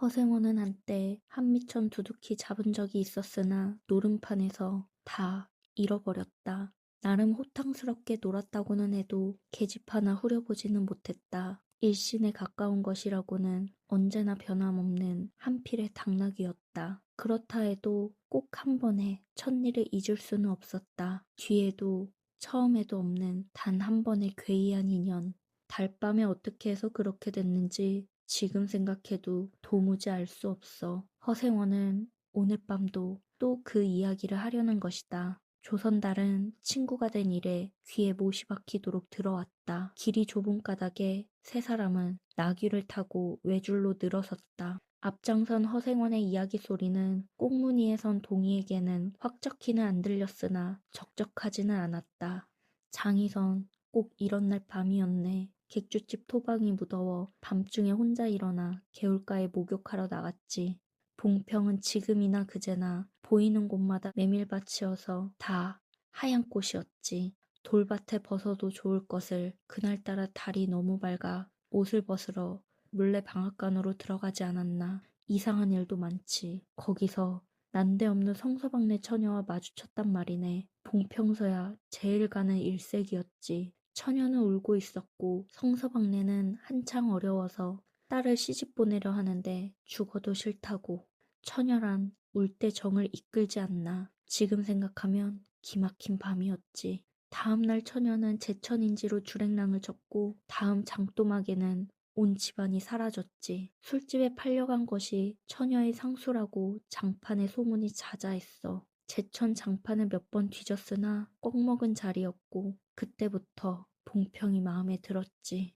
허생원은 한때 한미천 두둑히 잡은 적이 있었으나 노름판에서 다 잃어버렸다. 나름 호탕스럽게 놀았다고는 해도 계집 하나 후려보지는 못했다. 일신에 가까운 것이라고는 언제나 변함없는 한필의 당나귀였다. 그렇다 해도 꼭 한 번에 첫일을 잊을 수는 없었다. 뒤에도 처음에도 없는 단 한 번의 괴이한 인연. 달밤에 어떻게 해서 그렇게 됐는지 지금 생각해도 도무지 알 수 없어. 허생원은 오늘 밤도 또 그 이야기를 하려는 것이다. 조선달은 친구가 된 이래 귀에 못이 박히도록 들어왔다. 길이 좁은 까닭에 세 사람은 나귀를 타고 외줄로 늘어섰다. 앞장선 허생원의 이야기 소리는 꽁무니에 선 동이에게는 확적히는 안 들렸으나 적적하지는 않았다. 장이선 꼭 이런 날 밤이었네. 객주집 토방이 무더워 밤중에 혼자 일어나 개울가에 목욕하러 나갔지. 봉평은 지금이나 그제나 보이는 곳마다 메밀밭이어서 다 하얀 꽃이었지. 돌밭에 벗어도 좋을 것을 그날따라 달이 너무 밝아 옷을 벗으러 몰래 방앗간으로 들어가지 않았나. 이상한 일도 많지. 거기서 난데없는 성서방네 처녀와 마주쳤단 말이네. 봉평서야 제일 가는 일색이었지. 처녀는 울고 있었고 성서방네는 한창 어려워서 딸을 시집 보내려 하는데 죽어도 싫다고. 처녀란 울 때 정을 이끌지 않나. 지금 생각하면 기막힌 밤이었지. 다음 날 처녀는 제천인지로 주랭랑을 쳤고 다음 장도막에는 온 집안이 사라졌지. 술집에 팔려간 것이 처녀의 상수라고 장판에 소문이 자자했어. 제천 장판을 몇 번 뒤졌으나 꽉 먹은 자리였고 그때부터 봉평이 마음에 들었지.